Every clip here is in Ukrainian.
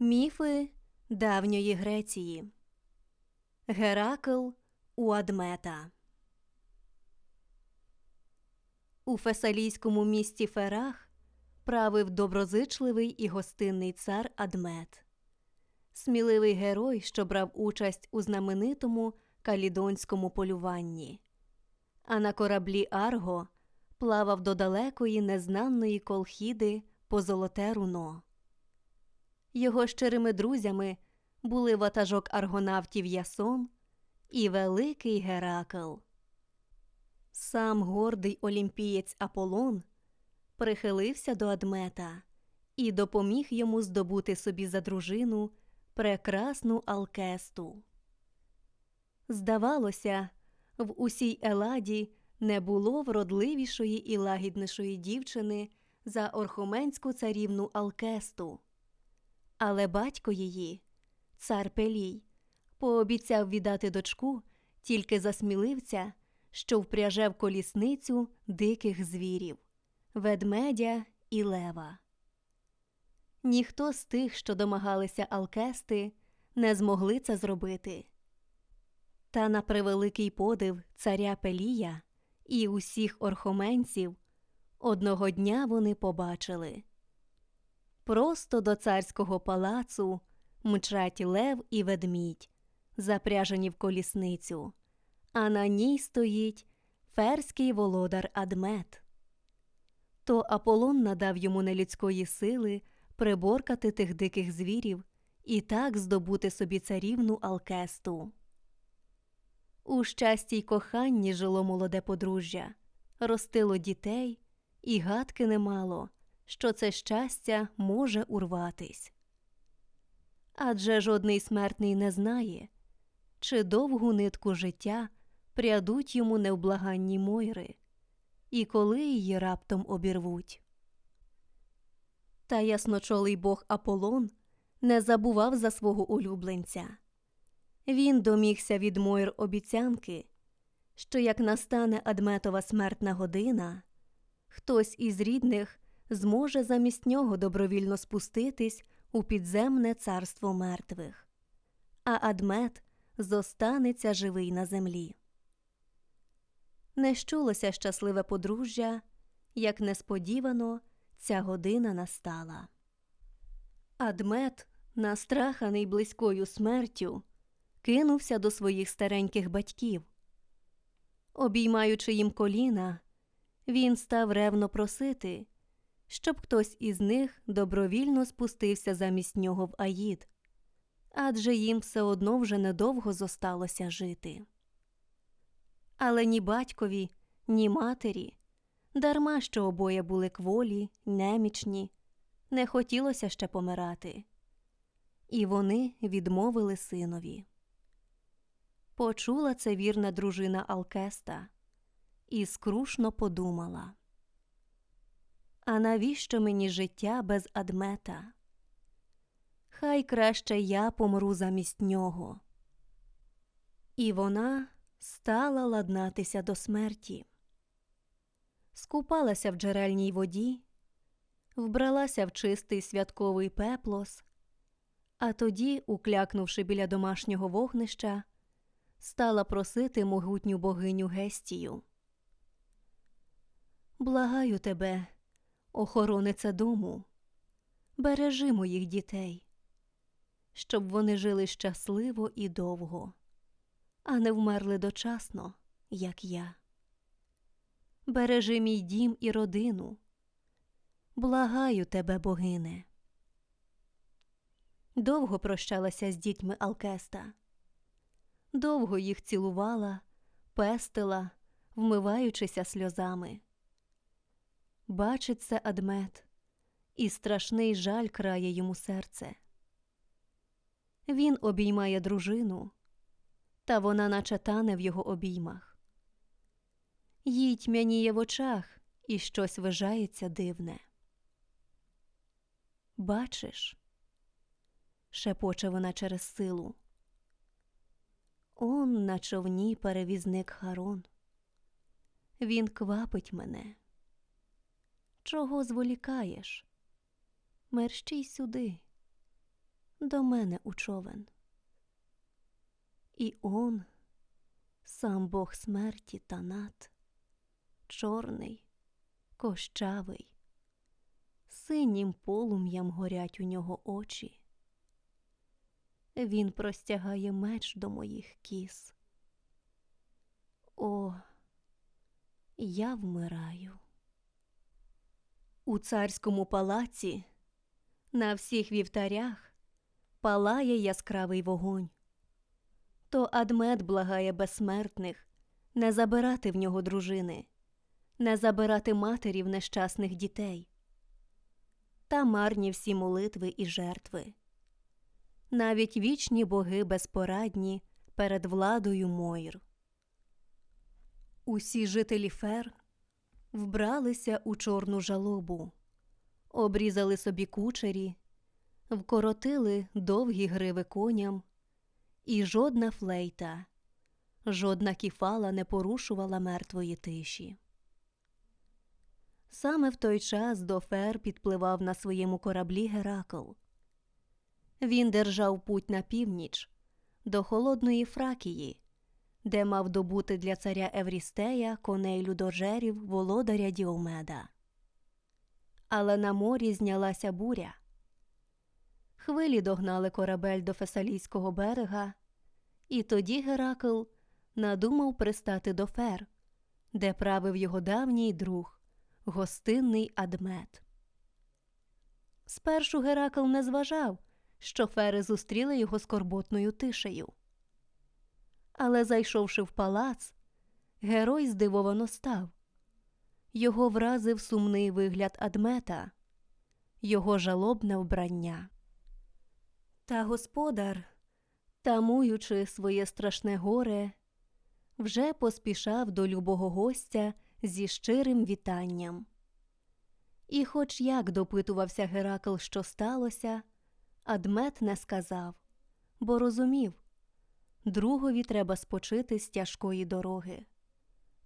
Міфи давньої Греції. Геракл у Адмета. У фесалійському місті Ферах правив доброзичливий і гостинний цар Адмет, сміливий герой, що брав участь у знаменитому калідонському полюванні. А на кораблі Арго плавав до далекої незнаної колхіди по золоте руно. Його щирими друзями були ватажок аргонавтів Ясон і великий Геракл. Сам гордий олімпієць Аполлон прихилився до Адмета і допоміг йому здобути собі за дружину прекрасну Алкесту. Здавалося, в усій Еладі не було вродливішої і лагіднішої дівчини за орхоменську царівну Алкесту. Але батько її, цар Пелій, пообіцяв віддати дочку тільки за сміливця, що впряже в колісницю диких звірів, ведмедя і лева. Ніхто з тих, що домагалися Алкести, не змогли це зробити. Та на превеликий подив царя Пелія і усіх орхоменців одного дня вони побачили. Просто до царського палацу мчать лев і ведмідь, запряжені в колісницю, а на ній стоїть ферський володар Адмет. То Аполлон надав йому нелюдської сили приборкати тих диких звірів і так здобути собі царівну Алкесту. У щасті й коханні жило молоде подружжя, ростило дітей, і гадки немало, що це щастя може урватись. Адже жодний смертний не знає, чи довгу нитку життя прядуть йому невблаганні мойри, і коли її раптом обірвуть. Та ясночолий бог Аполлон не забував за свого улюбленця. Він домігся від Мойр обіцянки, що як настане Адметова смертна година, хтось із рідних зможе замість нього добровільно спуститись у підземне царство мертвих, а Адмет зостанеться живий на землі. Не щулося щасливе подружжя, як несподівано ця година настала. Адмет, настраханий близькою смертю, кинувся до своїх стареньких батьків. Обіймаючи їм коліна, він став ревно просити, щоб хтось із них добровільно спустився замість нього в Аїд, адже їм все одно вже недовго зосталося жити. Але ні батькові, ні матері, дарма що обоє були кволі, немічні, не хотілося ще помирати, і вони відмовили синові. Почула це вірна дружина Алкеста і скрушно подумала. А навіщо мені життя без адмета? Хай краще я помру замість нього. І вона стала ладнатися до смерті, скупалася в джерельній воді, вбралася в чистий святковий пеплос, а тоді, уклякнувши біля домашнього вогнища, стала просити могутню богиню Гестію. Благаю тебе, охорониця дому, бережи моїх дітей, щоб вони жили щасливо і довго, а не вмерли дочасно, як я. Бережи мій дім і родину. Благаю тебе, богине. Довго прощалася з дітьми Алкеста довго їх цілувала, пестила, вмиваючися сльозами. Бачить це адмет, і страшний жаль крає йому серце. Він обіймає дружину, та вона наче тане в його обіймах. Їй тьмяніє в очах і щось вижається дивне. Бачиш, шепоче вона через силу. Он на човні перевізник Харон. Він квапить мене. Чого зволікаєш? Мерщій сюди. до мене у човен. І он, сам Бог смерті Танат, чорний, кощавий, синім полум'ям горять у нього очі. Він простягає меч до моїх кіз. О, я вмираю. У царському палаці на всіх вівтарях палає яскравий вогонь. То Адмет благає безсмертних не забирати в нього дружини, не забирати матерів нещасних дітей. Та марні всі молитви і жертви. Навіть вічні боги безпорадні перед владою Моїр. Усі жителі фер вбралися у чорну жалобу, обрізали собі кучері, вкоротили довгі гриви коням, і жодна флейта, жодна кіфала не порушувала мертвої тиші. Саме в той час до фер підпливав на своєму кораблі Геракл. Він держав путь на північ до холодної Фракії, де мав добути для царя Еврістея коней людожерів володаря Діомеда. Але на морі знялася буря. Хвилі догнали корабель до Фесалійського берега, і тоді Геракл надумав пристати до фер, де правив його давній друг, гостинний Адмет. Спершу Геракл не зважав, що фери зустріли його скорботною тишею. Але, зайшовши в палац, герой здивовано став. Його вразив сумний вигляд Адмета, його жалобне вбрання. Та господар, тамуючи своє страшне горе, вже поспішав до любого гостя зі щирим вітанням. І, хоч як допитувався Геракл, що сталося, Адмет не сказав, бо розумів другові треба спочити з тяжкої дороги.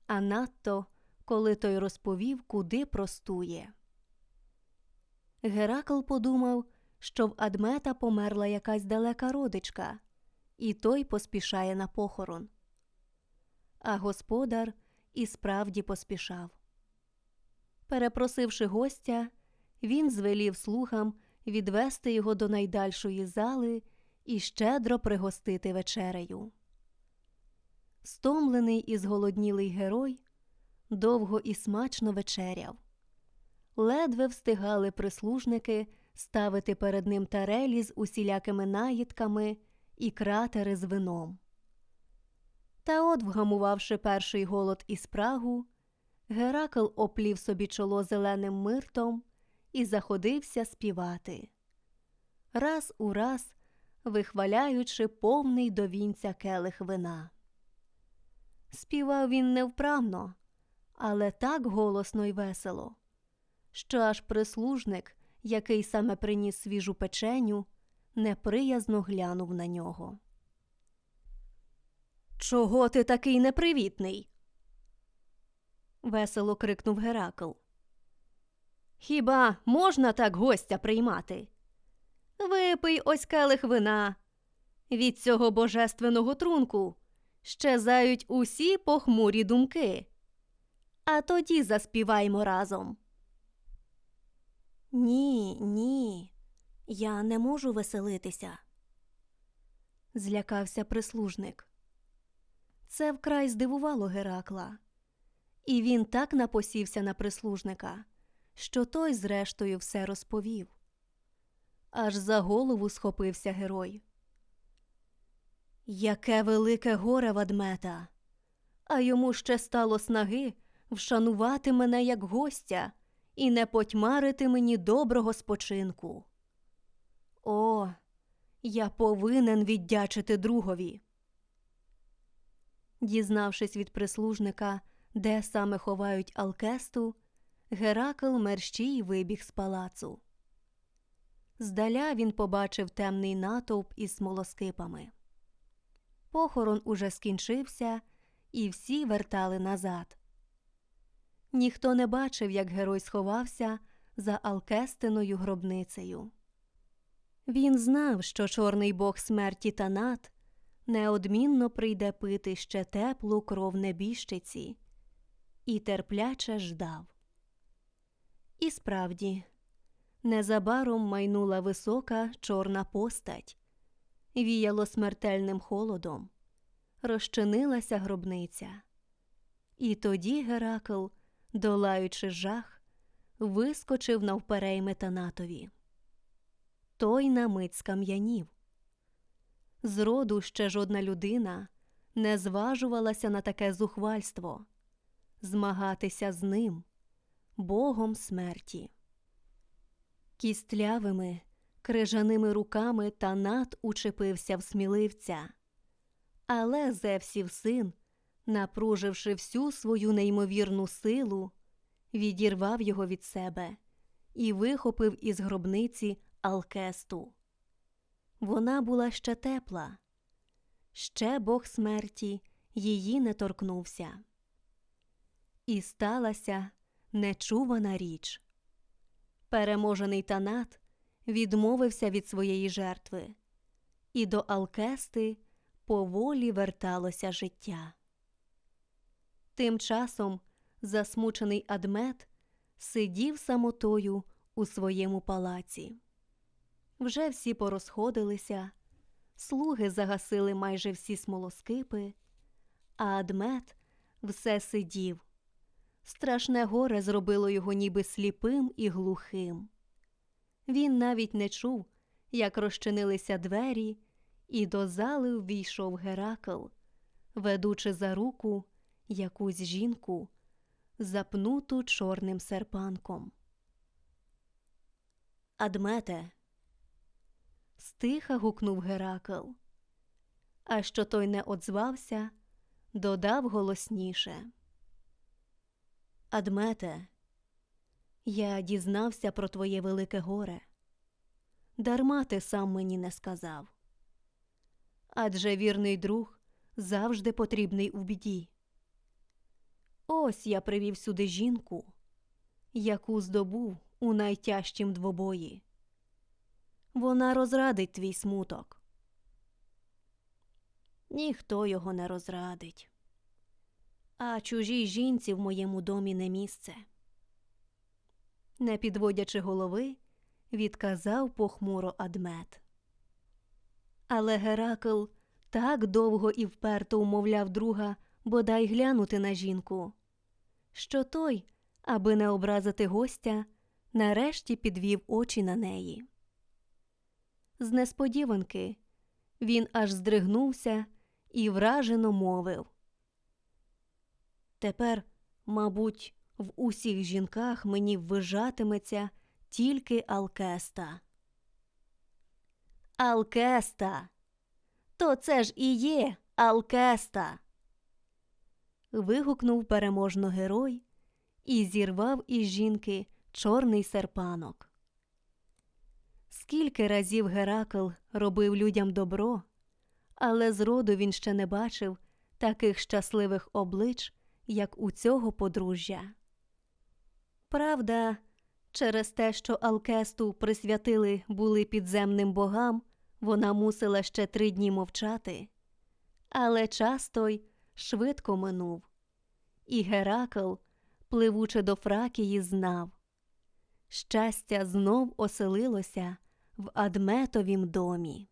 А надто, коли той розповів, куди простує. Геракл подумав, що в Адмета померла якась далека родичка, і той поспішає на похорон. А господар і справді поспішав. Перепросивши гостя, він звелів слугам відвести його до найдальшої зали і щедро пригостити вечерею. Стомлений і зголоднілий герой довго і смачно вечеряв. Ледве встигали прислужники ставити перед ним тарелі з усілякими наїдками і кратери з вином. Та от, вгамувавши перший голод і спрагу, Геракл оплів собі чоло зеленим миртом і заходився співати. Раз у раз вихваляючи повний до вінця келих вина. Співав він невправно, але так голосно й весело, що аж прислужник, який саме приніс свіжу печеню, неприязно глянув на нього. Чого ти такий непривітний? весело крикнув Геракл. Хіба можна так гостя приймати? Випий ось келих вина. Від цього божественного трунку щезають усі похмурі думки. А тоді заспіваймо разом. Ні, ні, я не можу веселитися. Злякався прислужник. Це вкрай здивувало Геракла, і він так напосівся на прислужника, що той, зрештою, все розповів. Аж за голову схопився герой. Яке велике горе вадмета, а йому ще стало снаги вшанувати мене як гостя і не потьмарити мені доброго спочинку. О, я повинен віддячити другові. Дізнавшись від прислужника, де саме ховають Алкесту, Геракл мерщій вибіг з палацу. Здаля він побачив темний натовп із смолоскипами. Похорон уже скінчився, і всі вертали назад. Ніхто не бачив, як герой сховався за Алкестиною гробницею. Він знав, що чорний бог смерті Танат неодмінно прийде пити ще теплу кров небіжчиці, і терпляче ждав. І справді, незабаром майнула висока чорна постать, віяло смертельним холодом, розчинилася гробниця. І тоді Геракл, долаючи жах, вискочив навперейми Танатові. Той на мить скам'янів. Зроду ще жодна людина не зважувалася на таке зухвальство змагатися з ним, богом смерті. Кістлявими, крижаними руками Танат учепився в сміливця. Але Зевсів син, напруживши всю свою неймовірну силу, відірвав його від себе і вихопив із гробниці Алкесту. Вона була ще тепла, ще бог смерті її не торкнувся. І сталася нечувана річ. Переможений Танат відмовився від своєї жертви, і до Алкести поволі верталося життя. Тим часом засмучений Адмет сидів самотою у своєму палаці. Вже всі порозходилися, слуги загасили майже всі смолоскипи, а Адмет все сидів. Страшне горе зробило його ніби сліпим і глухим. Він навіть не чув, як розчинилися двері, і до зали ввійшов Геракл, ведучи за руку якусь жінку, запнуту чорним серпанком. Адмете. Стиха гукнув Геракл. А що той не одзвався, додав голосніше. Адмете, я дізнався про твоє велике горе. Дарма ти сам мені не сказав. Адже вірний друг завжди потрібний у біді. Ось я привів сюди жінку, яку здобув у найтяжчім двобої. Вона розрадить твій смуток. Ніхто його не розрадить, а чужій жінці в моєму домі не місце. Не підводячи голови, відказав похмуро Адмет. Але Геракл так довго і вперто умовляв друга бодай глянути на жінку, що той, аби не образити гостя, нарешті підвів очі на неї. З несподіванки він аж здригнувся і вражено мовив. Тепер, мабуть, в усіх жінках мені ввижатиметься тільки Алкеста. Алкеста. То це ж і є Алкеста. Вигукнув переможно герой і зірвав із жінки чорний серпанок. Скільки разів Геракл робив людям добро, але зроду він ще не бачив таких щасливих облич, як у цього подружжя. Правда, через те, що Алкесту присвятили були підземним богам, вона мусила ще три дні мовчати, але час той швидко минув, і Геракл, пливучи до Фракії, знав щастя знов оселилося в Адметовім домі.